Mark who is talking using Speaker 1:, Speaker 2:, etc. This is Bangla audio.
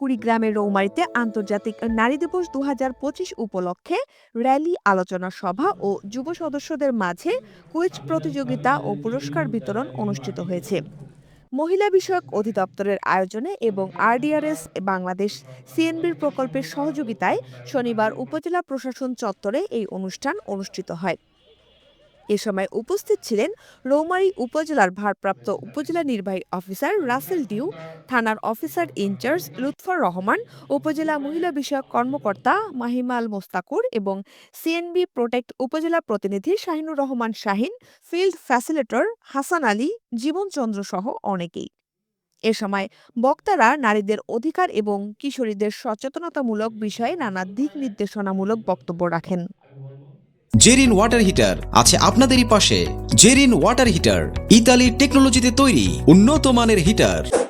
Speaker 1: কুড়িগ্রামের রৌমারিতে আন্তর্জাতিক নারী দিবস দু পঁচিশ উপলক্ষে র্যালি, আলোচনা সভা ও যুব সদস্যদের মাঝে কুইজ প্রতিযোগিতা ও পুরস্কার বিতরণ অনুষ্ঠিত হয়েছে। মহিলা বিষয়ক অধিদপ্তরের আয়োজনে এবং আরডিআরএস বাংলাদেশ সিএনবির প্রকল্পের সহযোগিতায় শনিবার উপজেলা প্রশাসন চত্বরে এই অনুষ্ঠান অনুষ্ঠিত হয়। এ সময় উপস্থিত ছিলেন রৌমারী উপজেলার ভারপ্রাপ্ত উপজেলা নির্বাহী অফিসার রাসেল ডিউ, থানার officer in charge Lutfar Rahman, উপজেলা মহিলা বিষয়ক কর্মকর্তা মাহিমাল মোস্তাকুর এবং সিএনবি প্রোটেক্ট উপজেলা প্রতিনিধি শাহিনুর রহমান শাহিন, ফিল্ড ফ্যাসিলেটর হাসান আলী, জীবনচন্দ্র সহ অনেকেই। এ সময় বক্তারা নারীদের অধিকার এবং কিশোরীদের সচেতনতামূলক বিষয়ে নানা দিক নির্দেশনামূলক বক্তব্য রাখেন।
Speaker 2: জেরিন ওয়াটার হিটার আছে আপনাদেরই পাশে। জেরিন ওয়াটার হিটার, ইতালির টেকনোলজিতে তৈরি, উন্নত মানের হিটার।